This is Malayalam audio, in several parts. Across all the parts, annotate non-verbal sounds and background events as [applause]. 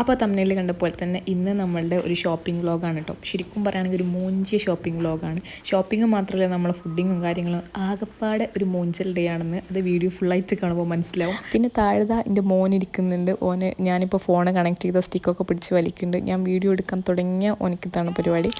അപ്പോൾ തമിഴിൽ കണ്ടപ്പോൾ തന്നെ ഇന്ന് നമ്മളുടെ ഒരു ഷോപ്പിംഗ് വ്ളോഗാണ് കേട്ടോ ശരിക്കും പറയുകയാണെങ്കിൽ ഒരു മൂഞ്ചിയ ഷോപ്പിംഗ് വ്ളോഗാണ് ഷോപ്പിംഗ് മാത്രമല്ല നമ്മൾ ഫുഡിങ്ങും കാര്യങ്ങളും ആകെപ്പാടെ ഒരു മൂഞ്ചൽ ഡേ ആണെന്ന് അത് വീഡിയോ ഫുള്ളായിട്ട് കാണുമ്പോൾ മനസ്സിലാവും. പിന്നെ താഴെ എന്റെ മോൻ ഇരിക്കുന്നുണ്ട്. ഓന് ഞാനിപ്പോൾ ഫോണ് കണക്ട് ചെയ്ത സ്റ്റിക്കൊക്കെ പിടിച്ച് വലിക്കുന്നുണ്ട്. ഞാൻ വീഡിയോ എടുക്കാൻ തുടങ്ങിയ ഓനിക്കിതാണ് പരിപാടി.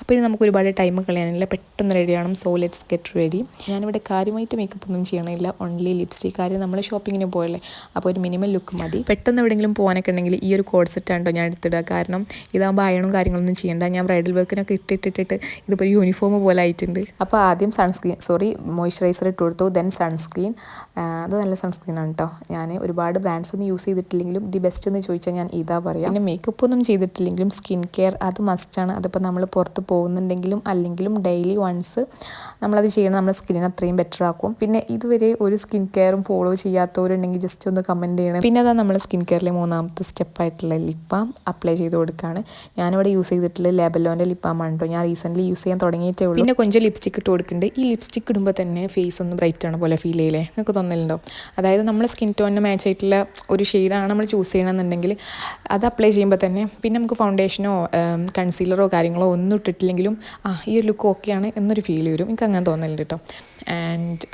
അപ്പോൾ ഇനി നമുക്ക് ഒരുപാട് ടൈം കളയാനില്ല. പെട്ടെന്ന് റെഡി ആവണം. സോ ലെറ്റ്സ് ഗെറ്റ് റെഡി ഞാനിവിടെ കാര്യമായിട്ട് മേക്കപ്പ് ഒന്നും ചെയ്യണമില്ല ഓൺലി ലിപ്സ്റ്റിക് കാര്യം നമ്മൾ ഷോപ്പിങ്ങിന് പോയല്ലേ? അപ്പോൾ ഒരു മിനിമം ലുക്ക് മതി. പെട്ടെന്ന് എവിടെയെങ്കിലും പോകാനൊക്കെ ഉണ്ടെങ്കിൽ ഈ ഒരു കോഡ് സെറ്റ് കേട്ടോ ഞാൻ എടുത്തിടുക. കാരണം ഇതാകുമ്പോൾ അയണും കാര്യങ്ങളൊന്നും ചെയ്യേണ്ട. ഞാൻ ബ്രൈഡൽ വർക്കിനൊക്കെ ഇട്ടിട്ടിട്ടിട്ട് ഇതിപ്പോൾ യൂണിഫോം പോലെ ആയിട്ടുണ്ട്. അപ്പോൾ ആദ്യം സൺസ്ക്രീൻ സോറി മോയ്സ്ചറൈസർ ഇട്ട് കൊടുത്തു. ദെൻ സൺസ്ക്രീൻ അത് നല്ല സൺസ്ക്രീൻ ആണ് കേട്ടോ ഞാൻ ഒരുപാട് ബ്രാൻഡ്സ് ഒന്നും യൂസ് ചെയ്തിട്ടില്ലെങ്കിലും ദി ബെസ്റ്റ് എന്ന് ചോദിച്ചാൽ ഞാൻ ഇതാ പറയാം. പിന്നെ മേക്കപ്പ് ഒന്നും ചെയ്തിട്ടില്ലെങ്കിലും സ്കിൻ കെയർ അത് മസ്റ്റാണ് അതിപ്പോൾ നമ്മൾ പുറത്ത് പോകുന്നുണ്ടെങ്കിലും അല്ലെങ്കിലും ഡെയിലി വൺസ് നമ്മളത് ചെയ്യണം നമ്മുടെ സ്കിന്നിന് അത്രയും ബെറ്റർ ആക്കും. പിന്നെ ഇതുവരെ ഒരു സ്കിൻ കെയറും ഫോളോ ചെയ്യാത്തവരുണ്ടെങ്കിൽ ജസ്റ്റ് ഒന്ന് കമന്റ് ചെയ്യണം. പിന്നെ അതാണ് നമ്മൾ സ്കിൻ കെയറിലെ മൂന്നാമത്തെ സ്റ്റെപ്പായിട്ടുള്ള ലിപ് ബാം അപ്ലൈ ചെയ്ത് കൊടുക്കുകയാണ് ഞാനിവിടെ യൂസ് ചെയ്തിട്ടുള്ള ലെബലോന്റെ ലിപ് ബാം ആണ് കേട്ടോ ഞാൻ റീസെന്റ്ലി യൂസ് ചെയ്യാൻ തുടങ്ങിയിട്ടേ ഉള്ളൂ. പിന്നെ കൊഞ്ച് ലിപ്സ്റ്റിക് ഇട്ട് കൊടുക്കുന്നുണ്ട് ഈ ലിപ്സ്റ്റിക് ഇടുമ്പോൾ തന്നെ ഫേസ് ഒന്ന് ബ്രൈറ്റ് ആണ് പോലെ ഫീൽ ചെയ്യില്ലേ? നിങ്ങൾക്ക് തോന്നലുണ്ടോ? അതായത് നമ്മൾ സ്കിൻ ടോണിന് മാച്ച് ആയിട്ടുള്ള ഒരു ഷെയ്ഡാണ് നമ്മൾ ചൂസ് ചെയ്യണമെന്നുണ്ടെങ്കിൽ അത് അപ്ലൈ ചെയ്യുമ്പോൾ തന്നെ പിന്നെ നമുക്ക് ഫൗണ്ടേഷനോ കൺസീലറോ കാര്യങ്ങളോ ഒന്നും ഇട്ടിട്ടില്ലെങ്കിലും ആ ഈ ഒരു ലുക്ക് ഓക്കെയാണ് എന്നൊരു ഫീൽ വരും. എനിക്ക് അങ്ങനെ തോന്നലുണ്ട് കേട്ടോ ആൻഡ്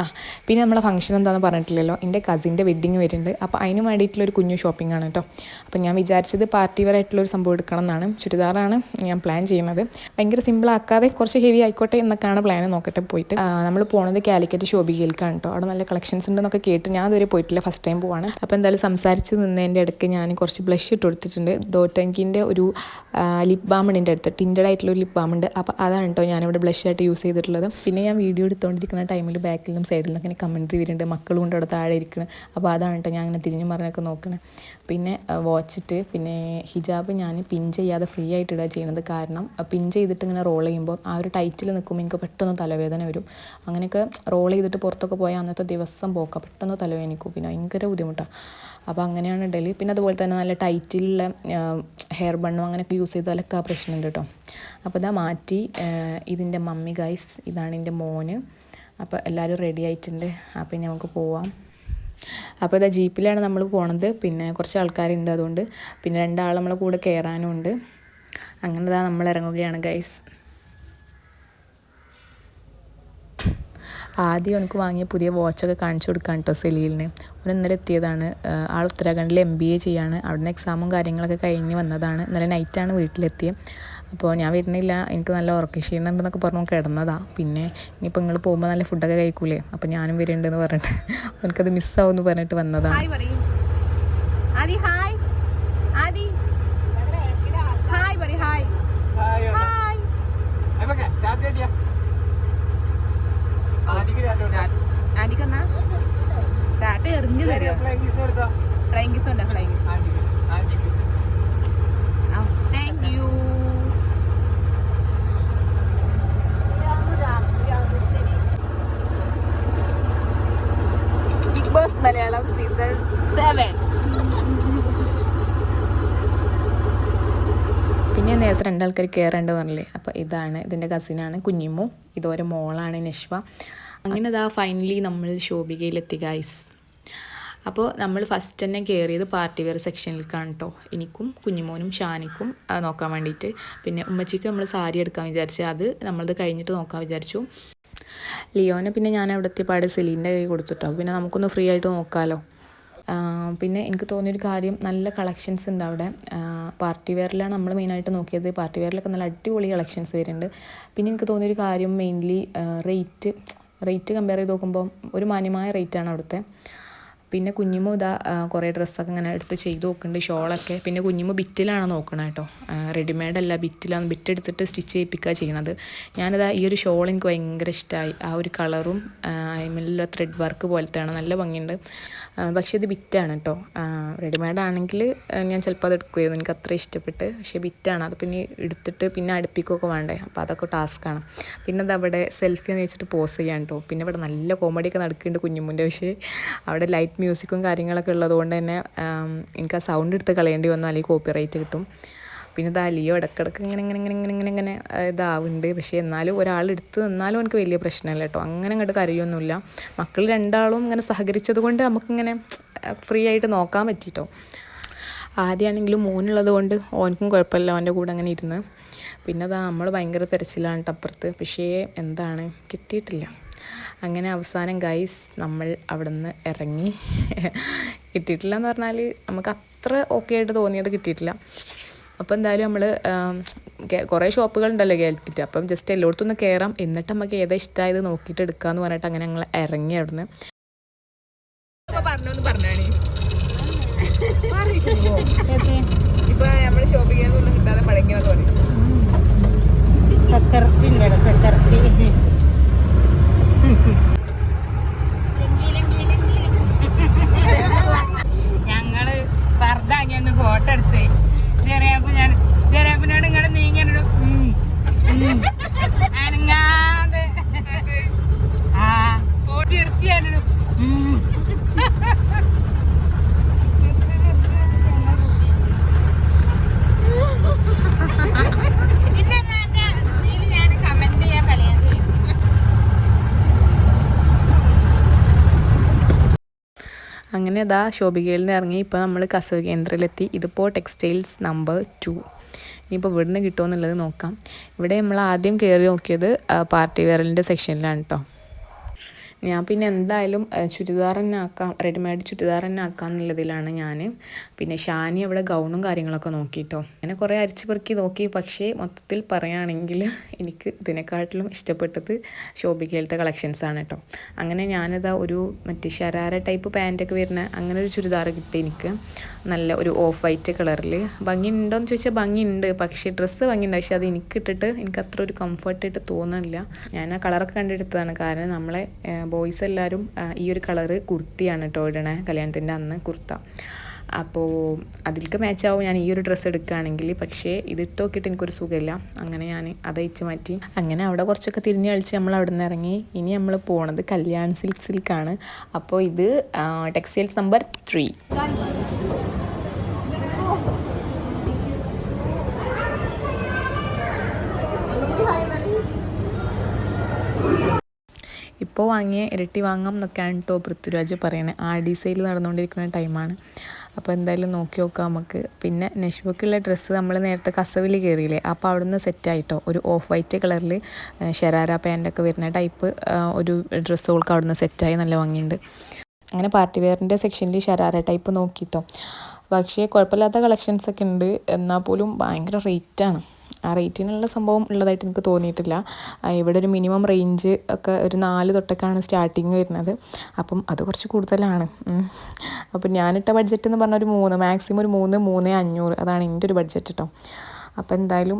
ആ പിന്നെ നമ്മളെ ഫംഗ്ഷൻ എന്താണെന്ന് പറഞ്ഞിട്ടില്ലല്ലോ. എന്റെ കസിന്റെ വെഡ്ഡിങ് വരുന്നുണ്ട്. അപ്പോൾ അതിന് വേണ്ടിയിട്ടുള്ളൊരു കുഞ്ഞു ഷോപ്പിംഗ് ആണ് കേട്ടോ അപ്പോൾ ഞാൻ വിചാരിച്ചത് പാർട്ടി വെയർ ആയിട്ടുള്ളൊരു സംഭവം എടുക്കണം എന്നാണ്. ചുരിദാറാണ് ഞാൻ പ്ലാൻ ചെയ്യുന്നത്. ഭയങ്കര സിമ്പിൾ ആക്കാതെ കുറച്ച് ഹെവി ആയിക്കോട്ടെ എന്നൊക്കെയാണ് പ്ലാൻ നോക്കട്ടെ പോയിട്ട്. നമ്മൾ പോണത് കാലിക്കറ്റ് ശോഭികയിലേക്കാണ് കേട്ടോ അവിടെ നല്ല കളക്ഷൻസ് ഉണ്ടെന്നൊക്കെ കേട്ട് ഞാൻ അതുവരെ പോയിട്ടില്ല. ഫസ്റ്റ് ടൈം പോവാണ്. അപ്പോൾ എന്തായാലും സംസാരിച്ച് നിന്നതിന്റെ ഇടയ്ക്ക് ഞാൻ കുറച്ച് ബ്ലഷ് ഇട്ട് കൊടുത്തിട്ടുണ്ട്. ഡോട്ടങ്കിന്റെ ഒരു ലിപ് ബാം ഉണ്ട് എന്റെ അടുത്ത്. ടിന്റഡ് ആയിട്ടുള്ള ഒരു ലിപ് ബാം ഉണ്ട്. അപ്പോൾ അതാണ് കേട്ടോ ഞാനിവിടെ ബ്ലഷ് ആയിട്ട് യൂസ് ചെയ്തിട്ടുള്ളത്. പിന്നെ ഞാൻ വീഡിയോ എടുത്തുകൊണ്ടിരിക്കുന്ന ടൈമിൽ ബാക്കിൽ നിന്നും സൈഡിൽ നിന്നൊക്കെ ഇങ്ങനെ കമൻട്രി വരുന്നുണ്ട്. മക്കളും കൊണ്ട് അവിടെ താഴെ ഇരിക്കണം. അപ്പോൾ അതാണ് കേട്ടോ ഞാൻ അങ്ങനെ തിരിഞ്ഞു മറിഞ്ഞൊക്കെ നോക്കണേ. പിന്നെ വാച്ചിട്ട് പിന്നെ ഹിജാബ് ഞാൻ പിൻ ചെയ്യാതെ ഫ്രീ ആയിട്ട് ഇടുക ചെയ്യുന്നത് കാരണം പിൻ ചെയ്തിട്ട് ഇങ്ങനെ റോൾ ചെയ്യുമ്പോൾ ആ ഒരു ടൈറ്റിൽ നിൽക്കുമ്പോൾ എനിക്ക് പെട്ടെന്ന് തലവേദന വരും. അങ്ങനെയൊക്കെ റോൾ ചെയ്തിട്ട് പുറത്തൊക്കെ പോയാൽ അന്നത്തെ ദിവസം പോക്കാം. പെട്ടെന്ന് തലവേദനിക്കും. പിന്നെ ഭയങ്കര ബുദ്ധിമുട്ടാണ് അപ്പോൾ അങ്ങനെയാണ് ഡെലി പിന്നെ അതുപോലെ തന്നെ നല്ല ടൈറ്റിലുള്ള ഹെയർ ബണ്ണും അങ്ങനെയൊക്കെ യൂസ് ചെയ്താലൊക്കെ ആ പ്രശ്നമുണ്ട് കേട്ടോ. അപ്പോൾ ഇതാ മാറ്റി ഇതിന്റെ മമ്മി ഗൈസ് ഇതാണ് എന്റെ മോന്. അപ്പോൾ എല്ലാവരും റെഡി ആയിട്ടുണ്ട്. അപ്പോൾ ഇനി നമുക്ക് പോവാം. അപ്പോൾ ഇതാ ജീപ്പിലാണ് നമ്മൾ പോണത്. പിന്നെ കുറച്ച് ആൾക്കാരുണ്ട് അതുകൊണ്ട്. പിന്നെ രണ്ടാൾ നമ്മളെ കൂടെ കയറാനും ഉണ്ട് അങ്ങനെ ഇതാ നമ്മൾ ഇറങ്ങുകയാണ് ഗൈസ്. ആദ്യം എനിക്ക് വാങ്ങിയ പുതിയ വാച്ചൊക്കെ കാണിച്ചു കൊടുക്കാൻ കേട്ടോ സെലീലിന്. അവൻ ഇന്നലെ എത്തിയതാണ്. ആൾ ഉത്തരാഖണ്ഡിൽ എം ബി എ ചെയ്യാണ്. അവിടുന്ന് എക്സാമും കാര്യങ്ങളൊക്കെ കഴിഞ്ഞ് വന്നതാണ്. ഇന്നലെ നൈറ്റാണ് വീട്ടിലെത്തിയത് അപ്പോൾ ഞാൻ വരുന്നില്ല. എനിക്ക് നല്ല ഉറക്ക ക്ഷീണമുണ്ടെന്നൊക്കെ പറഞ്ഞു കിടന്നതാണ് പിന്നെ ഇനിയിപ്പോൾ നിങ്ങൾ പോകുമ്പോൾ നല്ല ഫുഡൊക്കെ കഴിക്കൂലേ? അപ്പോൾ ഞാനും വരുന്നുണ്ടെന്ന് പറഞ്ഞിട്ട്. [laughs] എനിക്കത് മിസ്സാവും എന്ന് പറഞ്ഞിട്ട് വന്നതാണ്. ഹായ് ആദി ഹായ് പറ ഹായ് ഹായ് ആദിക്കെന്നാ ടാറ്റ എറിഞ്ഞു തരുമോ ഫ്ലൈങ് കിസ് ഉണ്ടോ flying kiss thank you big boss Malayalam season seven പിന്നെ നേരത്തെ രണ്ടാൾക്കാർ കയറേണ്ട പറഞ്ഞില്ലേ? അപ്പോൾ ഇതാണ് ഇതിന്റെ കസിനാണ് കുഞ്ഞിമ്മു. ഇതുവരെ മോളാണ് നിശ്വ അങ്ങനെ ഇതാ ഫൈനലി നമ്മൾ ശോഭികയിലെത്തി ഗൈസ് അപ്പോൾ നമ്മൾ ഫസ്റ്റ് തന്നെ കയറിയത് പാർട്ടി വെയർ സെക്ഷനിലേക്കാണ് കേട്ടോ എനിക്കും കുഞ്ഞുമോനും ഷാനിക്കും നോക്കാൻ വേണ്ടിയിട്ട് പിന്നെ ഉമ്മച്ചിക്ക് നമ്മൾ സാരി എടുക്കാൻ വിചാരിച്ചു അത് നമ്മളത് കഴിഞ്ഞിട്ട് നോക്കാൻ വിചാരിച്ചു. ലിയോനെ പിന്നെ ഞാൻ അവിടുത്തെ പാട് സെലീന്റെ കൈ കൊടുത്തിട്ടോ. പിന്നെ നമുക്കൊന്ന് ഫ്രീ ആയിട്ട് നോക്കാമല്ലോ പിന്നെ എനിക്ക് തോന്നിയൊരു കാര്യം നല്ല കളക്ഷൻസ് ഉണ്ട് അവിടെ. പാർട്ടി വെയറിലാണ് നമ്മൾ മെയിനായിട്ട് നോക്കിയത്. പാർട്ടി വെയറിലൊക്കെ നല്ല അടിപൊളി കളക്ഷൻസ് വരുന്നുണ്ട്. പിന്നെ എനിക്ക് തോന്നിയൊരു കാര്യം മെയിൻലി റേറ്റ് റേറ്റ് കമ്പയർ ചെയ്ത് നോക്കുമ്പോൾ ഒരു മാന്യമായ റേറ്റാണ് അവിടുത്തെ. പിന്നെ കുഞ്ഞിമോ ഇതാ കുറേ ഡ്രസ്സൊക്കെ ഇങ്ങനെ എടുത്ത് ചെയ്ത് നോക്കുന്നുണ്ട് ഷോളൊക്കെ. പിന്നെ കുഞ്ഞിമോ ബിറ്റിലാണ് നോക്കണത് കേട്ടോ. റെഡിമെയ്ഡ് അല്ല ബിറ്റിലാണ്. ബിറ്റ് എടുത്തിട്ട് സ്റ്റിച്ച് ചെയ്യിപ്പിക്കുക ചെയ്യണത്. ഞാനിതാ ഈ ഒരു ഷോൾ എനിക്ക് ഭയങ്കര ഇഷ്ടമായി ആ ഒരു കളറും അതിലുള്ള ത്രെഡ് വർക്ക് പോലത്തെയാണ്. നല്ല ഭംഗിയുണ്ട്. പക്ഷേ ഇത് ബിറ്റാണ് കേട്ടോ. റെഡിമെയ്ഡ് ആണെങ്കിൽ ഞാൻ ചിലപ്പോൾ അത് എടുക്കുമായിരുന്നു എനിക്ക് അത്ര ഇഷ്ടപ്പെട്ട്. പക്ഷേ ബിറ്റാണ്. അത് പിന്നെ എടുത്തിട്ട് പിന്നെ അടുപ്പിക്കുകയൊക്കെ വേണ്ടേ. അപ്പോൾ അതൊക്കെ ടാസ്ക്കാണ്. പിന്നെ അത് അവിടെ സെൽഫി എന്ന് വെച്ചിട്ട് പോസ് ചെയ്യാൻ കേട്ടോ. പിന്നെ ഇവിടെ നല്ല കോമഡിയൊക്കെ നടക്കുന്നുണ്ട് കുഞ്ഞുമുന്റെ പക്ഷേ. അവിടെ ലൈറ്റ് മ്യൂസിക്കും കാര്യങ്ങളൊക്കെ ഉള്ളതുകൊണ്ട് തന്നെ എനിക്ക് ആ സൗണ്ട് എടുത്ത് കളയേണ്ടി വന്നു. അല്ലെങ്കിൽ കോപ്പി റൈറ്റ് കിട്ടും. പിന്നെ ഇത് അലിയോ ഇടക്കിടക്ക് ഇങ്ങനെ ഇങ്ങനെ ഇങ്ങനെ ഇങ്ങനെ ഇങ്ങനെ ഇങ്ങനെ ഇതാവുന്നുണ്ട്. പക്ഷേ എന്നാലും ഒരാൾ എടുത്ത് നിന്നാലും എനിക്ക് വലിയ പ്രശ്നമില്ല കേട്ടോ. അങ്ങനെ അങ്ങോട്ട് കരയൊന്നുമില്ല. മക്കൾ രണ്ടാളും ഇങ്ങനെ സഹകരിച്ചത് കൊണ്ട് നമുക്കിങ്ങനെ ഫ്രീ ആയിട്ട് നോക്കാൻ പറ്റിട്ടോ. ആദ്യമാണെങ്കിലും മോനുള്ളത് കൊണ്ട് ഓനക്കും കുഴപ്പമില്ല അവന്റെ കൂടെ അങ്ങനെ ഇരുന്ന്. പിന്നെ അതാ നമ്മൾ ഭയങ്കര തിരച്ചിലാണ് അപ്പുറത്ത്. പക്ഷേ എന്താണ് കിട്ടിയിട്ടില്ല. അങ്ങനെ അവസാനം ഗൈസ് നമ്മൾ അവിടെ നിന്ന് ഇറങ്ങി. കിട്ടിയിട്ടില്ല എന്ന് പറഞ്ഞാൽ നമുക്ക് അത്ര ഓക്കെ ആയിട്ട് തോന്നിയത് കിട്ടിയിട്ടില്ല. അപ്പോൾ എന്തായാലും നമ്മൾ കുറേ ഷോപ്പുകളുണ്ടല്ലോ കേട്ടിട്ട് അപ്പം ജസ്റ്റ് എല്ലായിടത്തും ഒന്ന് കയറാം എന്നിട്ട് നമുക്ക് ഏതാ ഇഷ്ടമായത് നോക്കിയിട്ട് എടുക്കാമെന്ന് പറഞ്ഞിട്ട് അങ്ങനെ ഞങ്ങൾ ഇറങ്ങി അവിടുന്ന്. പറഞ്ഞോന്ന് പറഞ്ഞാണി ഇപ്പൊ നമ്മൾ ഷോപ്പിംഗ് ഒന്നും കിട്ടാതെ മടങ്ങിയെന്ന് പറയും. സക്കർത്തി ഉണ്ടോ സക്കർത്തി [laughs] ഞങ്ങൾ വെറുതാങ്ങിയൊന്ന് ഫോട്ടോ എടുത്ത്. ചെറിയപ്പോ ഞാൻ ചെറിയപ്പനോട് ഇങ്ങോട്ട് നീങ്ങിയോട് അനങ്ങാതെ. ആ ഫോട്ടോ എടുത്ത് ഞാനൊരു ഞാൻ കമന്റ് ചെയ്യാൻ പറയാൻ അങ്ങനെ അതാ ശോഭികയിൽ നിന്ന് ഇറങ്ങി ഇപ്പോൾ നമ്മൾ കസവ് കേന്ദ്രത്തിലെത്തി ഇതിപ്പോൾ ടെക്സ്റ്റൈൽസ് നമ്പർ ടു. ഇനിയിപ്പോൾ ഇവിടുന്ന് കിട്ടുമോ എന്നുള്ളത് നോക്കാം. ഇവിടെ നമ്മൾ ആദ്യം കയറി നോക്കിയത് പാർട്ടി വെയറിന്റെ സെക്ഷനിലാണ് കേട്ടോ ഞാൻ പിന്നെ എന്തായാലും ചുരിദാർ തന്നെ ആക്കാം റെഡിമെയ്ഡ് ചുരിദാർ തന്നെ ആക്കാം എന്നുള്ളതിലാണ് ഞാൻ പിന്നെ ഷാനി അവിടെ ഗൗണും കാര്യങ്ങളൊക്കെ നോക്കിയിട്ടോ അങ്ങനെ കുറേ അരിച്ചു പെറുക്കി നോക്കി. പക്ഷേ മൊത്തത്തിൽ പറയുകയാണെങ്കിൽ എനിക്ക് ഇതിനെക്കാട്ടിലും ഇഷ്ടപ്പെട്ടത് ശോഭികയിലത്തെ കളക്ഷൻസ് ആണ് കേട്ടോ അങ്ങനെ ഞാനിതാ ഒരു മറ്റേ ശരാര ടൈപ്പ് പാന്റൊക്കെ വരുന്ന അങ്ങനെ ഒരു ചുരിദാർ കിട്ടി എനിക്ക്. നല്ല ഒരു ഓഫ് വൈറ്റ് കളറിൽ ഭംഗി ഉണ്ടോയെന്ന് ചോദിച്ചാൽ ഭംഗിയുണ്ട്. പക്ഷേ ഡ്രസ്സ് ഭംഗിയുണ്ട്. പക്ഷേ അത് എനിക്ക് ഇട്ടിട്ട് എനിക്ക് അത്ര ഒരു കംഫർട്ടായിട്ട് തോന്നുന്നില്ല. ഞാൻ ആ കളറൊക്കെ കണ്ടെടുത്തതാണ്. കാരണം നമ്മളെ ബോയ്സ് എല്ലാവരും ഈ ഒരു കളറ് കുർത്തിയാണ് കേട്ടോ ഇടണേ. കല്യാണത്തിന്റെ അന്ന് കുർത്ത. അപ്പോൾ അതിലേക്ക് മാച്ചാവും ഞാൻ ഈ ഒരു ഡ്രസ്സ് എടുക്കുകയാണെങ്കിൽ പക്ഷേ ഇത് ഇട്ടോക്കിയിട്ട് എനിക്കൊരു സുഖമില്ല. അങ്ങനെ ഞാൻ അത് അയച്ച് മാറ്റി. അങ്ങനെ അവിടെ കുറച്ചൊക്കെ തിരിഞ്ഞ് കളിച്ച് നമ്മൾ അവിടെ നിന്ന് ഇറങ്ങി. ഇനി നമ്മൾ പോണത് കല്യാൺ സിൽക്ക് സിൽക്കാണ് അപ്പോൾ ഇത് ടെക്സ്റ്റൈൽസ് നമ്പർ ത്രീ ഇപ്പോൾ വാങ്ങിയ ഇരട്ടി വാങ്ങാം എന്നൊക്കെയാണ് കേട്ടോ പൃഥ്വിരാജ് പറയണത് ആർ ഡി സെയിൽ നടന്നുകൊണ്ടിരിക്കുന്ന ടൈമാണ് അപ്പോൾ എന്തായാലും നോക്കി നോക്കാം നമുക്ക്. പിന്നെ നെഷ്ബുക്കുള്ള ഡ്രസ്സ് നമ്മൾ നേരത്തെ കസവിൽ കയറിയില്ലേ? അപ്പോൾ അവിടുന്ന് സെറ്റായിട്ടോ ഒരു ഓഫ് വൈറ്റ് കളറിൽ ഷെരാര പാന്റൊക്കെ വരുന്ന ടൈപ്പ് ഒരു ഡ്രസ്സുകൾക്ക് അവിടുന്ന് സെറ്റായി നല്ല വാങ്ങിയുണ്ട് അങ്ങനെ പാർട്ടി വെയറിന്റെ സെക്ഷനിൽ ഷരാര ടൈപ്പ് നോക്കിയിട്ടോ പക്ഷേ കുഴപ്പമില്ലാത്ത കളക്ഷൻസൊക്കെ ഉണ്ട്. എന്നാൽ പോലും ഭയങ്കര റേറ്റാണ് ആ റേറ്റിനുള്ള സംഭവം ഉള്ളതായിട്ട് എനിക്ക് തോന്നിയിട്ടില്ല. ഇവിടെ ഒരു മിനിമം റേഞ്ച് ഒക്കെ ഒരു നാല് തൊട്ടൊക്കെയാണ് സ്റ്റാർട്ടിങ് വരുന്നത്. അപ്പം അത് കുറച്ച് കൂടുതലാണ്. അപ്പം ഞാനിട്ട ബഡ്ജറ്റ് എന്ന് പറഞ്ഞാൽ ഒരു മൂന്ന് മാക്സിമം ഒരു മൂന്ന് മൂന്ന് അഞ്ഞൂറ്. അതാണ് എന്റെ ഒരു ബഡ്ജറ്റ് കേട്ടോ അപ്പോൾ എന്തായാലും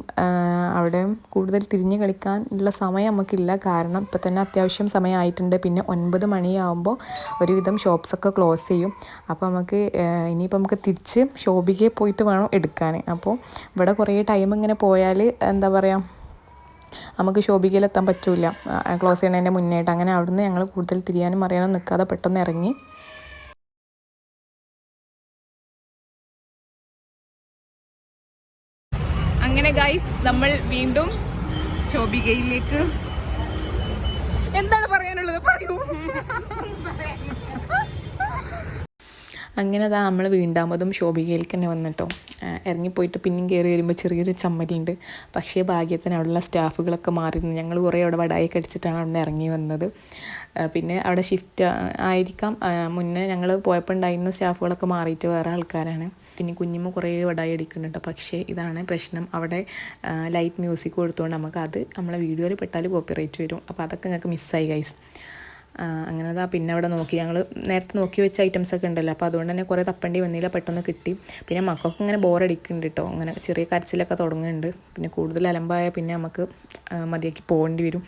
അവിടെ കൂടുതൽ തിരിഞ്ഞ് കളിക്കാൻ ഉള്ള സമയം നമുക്കില്ല. കാരണം ഇപ്പം തന്നെ അത്യാവശ്യം സമയമായിട്ടുണ്ട്. പിന്നെ ഒൻപത് മണിയാകുമ്പോൾ ഒരുവിധം ഷോപ്സൊക്കെ ക്ലോസ് ചെയ്യും. അപ്പോൾ നമുക്ക് ഇനിയിപ്പോൾ നമുക്ക് തിരിച്ച് ഷോപ്പിക്ക് പോയിട്ട് വേണം എടുക്കാൻ. അപ്പോൾ ഇവിടെ കുറേ ടൈം ഇങ്ങനെ പോയാൽ എന്താ പറയുക നമുക്ക് ഷോപ്പിക്കയിലെത്താൻ പറ്റില്ല ക്ലോസ് ചെയ്യണതിന്റെ മുന്നേയിട്ട്. അങ്ങനെ അവിടുന്ന് ഞങ്ങൾ കൂടുതൽ തിരിയാനും അറിയാനും നിൽക്കാതെ പെട്ടെന്ന് ഇറങ്ങി. ഗൈസ് നമ്മൾ വീണ്ടും ശോഭികയിലേക്ക്. എന്താണ് പറയാനുള്ളത്? പറയൂ. [laughs] അങ്ങനെ അതാ നമ്മൾ വീണ്ടാമതും ശോഭികയിലേക്ക് തന്നെ വന്നിട്ടോ ഇറങ്ങിപ്പോയിട്ട് പിന്നെയും കയറി വരുമ്പോൾ ചെറിയൊരു ചമ്മലുണ്ട്. പക്ഷേ ഭാഗ്യത്തിന് അവിടെയുള്ള സ്റ്റാഫുകളൊക്കെ മാറിയിരുന്നു. ഞങ്ങൾ കുറേ അവിടെ വടായൊക്കെ അടിച്ചിട്ടാണ് അവിടെ നിന്ന് ഇറങ്ങി വന്നത് പിന്നെ അവിടെ ഷിഫ്റ്റ് ആയിരിക്കാം. മുന്നേ ഞങ്ങൾ പോയപ്പോൾ ഉണ്ടായിരുന്ന സ്റ്റാഫുകളൊക്കെ മാറിയിട്ട് വേറെ ആൾക്കാരാണ്. പിന്നെ കുഞ്ഞുമ്മ കുറേ വടായി അടിക്കുന്നുണ്ട് പക്ഷേ ഇതാണ് പ്രശ്നം. അവിടെ ലൈറ്റ് മ്യൂസിക് കൊടുത്തുകൊണ്ട് നമുക്ക് അത് നമ്മളെ വീഡിയോയിൽ പെട്ടാൽ കോപ്പിറൈറ്റ് വരും. അപ്പോൾ അതൊക്കെ ഞങ്ങൾക്ക് മിസ്സായി ഗൈസ് അങ്ങനെ അതാ പിന്നെ അവിടെ നോക്കി. ഞങ്ങൾ നേരത്തെ നോക്കി വെച്ച ഐറ്റംസ് ഒക്കെ ഉണ്ടല്ലോ. അപ്പോൾ അതുകൊണ്ട് തന്നെ കുറേ തപ്പേണ്ടി വന്നില്ല. പെട്ടെന്ന് കിട്ടി. പിന്നെ മക്കൾക്ക് ഇങ്ങനെ ബോറടിക്കുന്നുണ്ട് കേട്ടോ അങ്ങനെ ചെറിയ കരച്ചിലൊക്കെ തുടങ്ങുന്നുണ്ട്. പിന്നെ കൂടുതൽ അലമ്പായ പിന്നെ നമുക്ക് മതിയാക്കി പോകേണ്ടി വരും.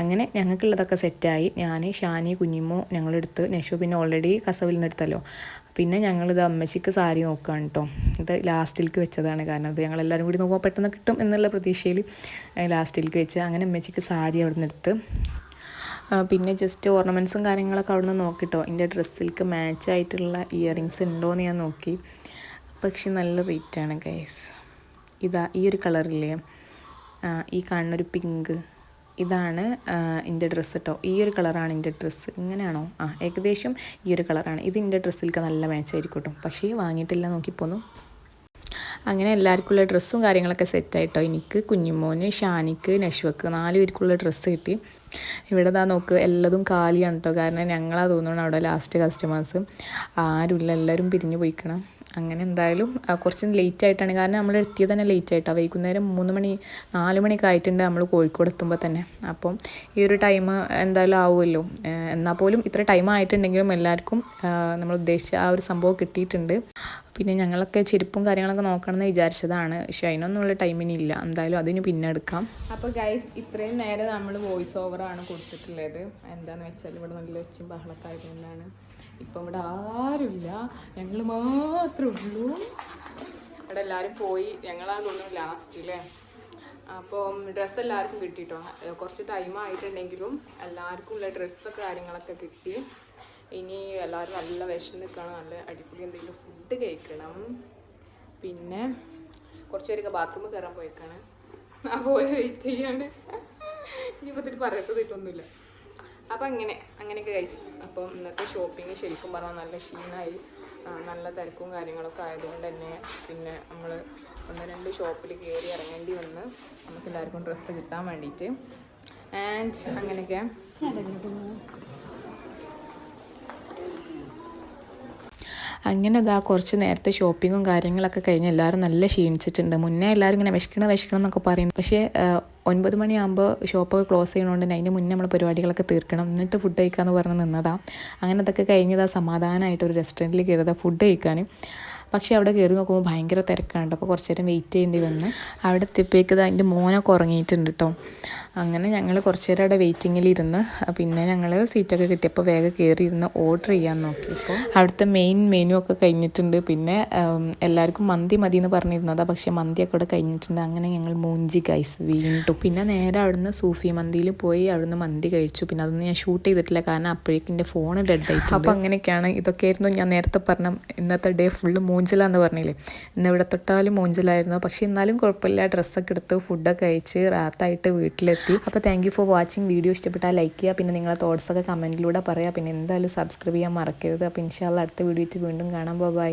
അങ്ങനെ ഞങ്ങൾക്കുള്ളതൊക്കെ സെറ്റായി ഞാൻ ഷാനി കുഞ്ഞിമോ ഞങ്ങളെടുത്ത് നെശു പിന്നെ ഓൾറെഡി കസവിൽ നിന്ന് എടുത്തല്ലോ. പിന്നെ ഞങ്ങളിത് അമ്മച്ചിക്ക് സാരി നോക്കുകയാണ് കേട്ടോ ഇത് ലാസ്റ്റിലേക്ക് വെച്ചതാണ് കാരണം ഇത് ഞങ്ങളെല്ലാവരും കൂടി നോക്കുമ്പോൾ പെട്ടെന്ന് കിട്ടും എന്നുള്ള പ്രതീക്ഷയിൽ ലാസ്റ്റിലേക്ക് വെച്ച്. അങ്ങനെ അമ്മച്ചിക്ക് സാരി അവിടെ നിന്ന് എടുത്ത്. പിന്നെ ജസ്റ്റ് ഓർണമെന്റ്സും കാര്യങ്ങളൊക്കെ അവിടെ നിന്ന് നോക്കിട്ടോ. എന്റെ ഡ്രസ്സിലേക്ക് മാച്ച് ആയിട്ടുള്ള ഇയറിങ്സ് ഉണ്ടോ എന്ന് ഞാൻ നോക്കി. പക്ഷെ നല്ല റേറ്റാണ് ഗൈസ് ഇതാ ഈ ഒരു കളറില്ലേ ഈ കാണുന്നൊരു പിങ്ക് ഇതാണ് എന്റെ ഡ്രസ്സ് കേട്ടോ ഈ ഒരു കളറാണ് എന്റെ ഡ്രസ്സ് ഇങ്ങനെയാണോ? ആ ഏകദേശം ഈ ഒരു കളറാണ് ഇത് എന്റെ ഡ്രസ്സിലേക്ക് നല്ല മാച്ച് ആയിരിക്കും കേട്ടോ പക്ഷേ വാങ്ങിയിട്ടില്ല നോക്കിപ്പോന്നു. അങ്ങനെ എല്ലാവർക്കുള്ള ഡ്രസ്സും കാര്യങ്ങളൊക്കെ സെറ്റായിട്ടോ എനിക്ക് കുഞ്ഞുമോന് ഷാനിക്ക് നശ്വക്ക് നാല് പേർക്കുള്ള ഡ്രസ്സ് കിട്ടി. ഇവിടെ ദാ നോക്ക് എല്ലാതും കാലിയാണ് കേട്ടോ കാരണം ഞങ്ങളാ തോന്നുന്നു അവിടെ ലാസ്റ്റ് കസ്റ്റമേഴ്സ് ആരുമില്ല എല്ലാവരും പിരിഞ്ഞു പോയിക്കണം. അങ്ങനെ എന്തായാലും കുറച്ച് ലേറ്റ് ആയിട്ടാണ്. കാരണം നമ്മൾ എത്തിയത് തന്നെ ലേറ്റ് ആയിട്ടാണ് വൈകുന്നേരം മൂന്ന് മണി നാല് മണിയൊക്കെ ആയിട്ടുണ്ട് നമ്മൾ കോഴിക്കോട് എത്തുമ്പോൾ തന്നെ. അപ്പം ഈ ഒരു ടൈം എന്തായാലും ആവുമല്ലോ. എന്നാൽ പോലും ഇത്ര ടൈം ആയിട്ടുണ്ടെങ്കിലും എല്ലാവർക്കും നമ്മൾ ഉദ്ദേശിച്ച ആ ഒരു സംഭവം കിട്ടിയിട്ടുണ്ട്. പിന്നെ ഞങ്ങളൊക്കെ ചെരുപ്പും കാര്യങ്ങളൊക്കെ നോക്കണമെന്ന് വിചാരിച്ചതാണ്. പക്ഷെ അതിനൊന്നുമുള്ള ടൈമിനില്ല എന്തായാലും അതിന് പിന്നെടുക്കാം അപ്പോൾ ഗൈസ് ഇത്രയും നേരം നമ്മൾ വോയിസ് ഓവറാണ് കൊടുത്തിട്ടുള്ളത്. എന്താന്ന് വെച്ചാൽ ഇവിടെ നല്ല ഒച്ചും ബഹളമൊക്കെ ആയതുകൊണ്ടാണ്. ഇപ്പം ഇവിടെ ആരുമില്ല. ഞങ്ങൾ മാത്രമേ ഉള്ളൂ. ഇവിടെ എല്ലാവരും പോയി. ഞങ്ങളാണ് തോന്നുന്നു ലാസ്റ്റ് അല്ലേ അപ്പം ഡ്രസ്സ് എല്ലാവർക്കും കിട്ടിയിട്ടോ കുറച്ച് ടൈം ആയിട്ടുണ്ടെങ്കിലും എല്ലാവർക്കും ഉള്ള ഡ്രസ്സ് കാര്യങ്ങളൊക്കെ കിട്ടി. ഇനി എല്ലാവരും നല്ല വിഷം നിൽക്കണം നല്ല അടിപൊളി എന്തെങ്കിലും ഫുഡ് കഴിക്കണം. പിന്നെ കുറച്ച് പേരൊക്കെ ബാത്റൂമിൽ കയറാൻ പോയേക്കാണ്. അപ്പോൾ വെയിറ്റ് ചെയ്യാണ്. ഇനിയിപ്പോൾ ഇതിൽ പറയത്തതിട്ടൊന്നുമില്ല അപ്പം അങ്ങനെ അങ്ങനെയൊക്കെ കഴിച്ച് അപ്പം ഇന്നത്തെ ഷോപ്പിംഗ് ശരിക്കും പറഞ്ഞാൽ നല്ല ക്ഷീണമായി നല്ല തിരക്കും കാര്യങ്ങളൊക്കെ ആയതുകൊണ്ട് തന്നെ പിന്നെ നമ്മൾ ഒന്ന് രണ്ട് ഷോപ്പിൽ കയറി ഇറങ്ങേണ്ടി വന്ന് നമുക്ക് എല്ലാവർക്കും ഡ്രസ്സ് കിട്ടാൻ വേണ്ടിയിട്ട് ആൻഡ് അങ്ങനെയൊക്കെ. അങ്ങനെ ഇതാ കുറച്ച് നേരത്തെ ഷോപ്പിങ്ങും കാര്യങ്ങളൊക്കെ കഴിഞ്ഞ് എല്ലാവരും നല്ല ക്ഷീണിച്ചിട്ടുണ്ട്. മുന്നേ എല്ലാവരും ഇങ്ങനെ വിശക്കണം വിശക്കണം എന്നൊക്കെ പറയും പക്ഷേ ഒൻപത് മണിയാകുമ്പോൾ ഷോപ്പൊക്കെ ക്ലോസ് ചെയ്യണോണ്ട് അതിന്റെ മുന്നേ നമ്മൾ പരിപാടികളൊക്കെ തീർക്കണം. എന്നിട്ട് ഫുഡ് കഴിക്കാമെന്ന് പറഞ്ഞ് നിന്നതാണ് അങ്ങനെ അതൊക്കെ കഴിഞ്ഞതാ സമാധാനമായിട്ട് ഒരു റെസ്റ്റോറന്റിൽ കയറിയതാണ് ഫുഡ് കഴിക്കാൻ പക്ഷേ അവിടെ കയറി നോക്കുമ്പോൾ ഭയങ്കര തിരക്കാണ് അപ്പോൾ കുറച്ച് നേരം വെയിറ്റ് ചെയ്യേണ്ടി വന്ന്. അവിടെ എത്തിയപ്പോഴേക്ക് അതിന്റെ മോനൊക്കെ ഉറങ്ങിയിട്ടുണ്ട് കേട്ടോ അങ്ങനെ ഞങ്ങൾ കുറച്ച് നേരം അവിടെ വെയിറ്റിങ്ങിലിരുന്ന് പിന്നെ ഞങ്ങൾ സീറ്റൊക്കെ കിട്ടിയപ്പോൾ വേഗം കയറി ഇരുന്ന് ഓർഡർ ചെയ്യാൻ നോക്കി അവിടുത്തെ മെയിൻ മെനു ഒക്കെ കഴിഞ്ഞിട്ടുണ്ട്. പിന്നെ എല്ലാവർക്കും മന്തി മതി എന്ന് പറഞ്ഞിരുന്നതാ. പക്ഷേ മന്തിയൊക്കെ ഇവിടെ കഴിഞ്ഞിട്ടുണ്ട്. അങ്ങനെ ഞങ്ങൾ മൂഞ്ചി ഗൈസ് വീണ്ടും പിന്നെ നേരെ അവിടുന്ന് സൂഫി മന്തിയിൽ പോയി അവിടുന്ന് മന്തി കഴിച്ചു. പിന്നെ അതൊന്നും ഞാൻ ഷൂട്ട് ചെയ്തിട്ടില്ല. കാരണം അപ്പോഴേക്കും എന്റെ ഫോൺ ഡെഡ് ആയിട്ട് അപ്പോൾ അങ്ങനെയൊക്കെയാണ്. ഇതൊക്കെയായിരുന്നു ഞാൻ നേരത്തെ പറഞ്ഞ ഇന്നത്തെ ഡേ ഫുള്ള് മൂഞ്ചലാന്ന് പറഞ്ഞില്ലേ? ഇന്ന് ഇവിടെ തൊട്ടാലും മൂഞ്ചലായിരുന്നു. പക്ഷെ എന്നാലും കുഴപ്പമില്ല. ഡ്രസ്സൊക്കെ എടുത്ത് ഫുഡൊക്കെ കഴിച്ച് റാത്തായിട്ട് വീട്ടിലെത്തി. അപ്പോൾ thank you for watching video ഇഷ്ടപ്പെട്ടാൽ ലൈക്ക് ചെയ്യുക. പിന്നെ നിങ്ങളെ തോട്ട്സൊക്കെ കമന്റിലൂടെ പറയുക. പിന്നെ എന്തായാലും സബ്സ്ക്രൈബ് ചെയ്യാൻ മറക്കരുത്. അപ്പോൾ ഇൻഷാല്ല അടുത്ത വീഡിയോ വീണ്ടും കാണാം. ബൈ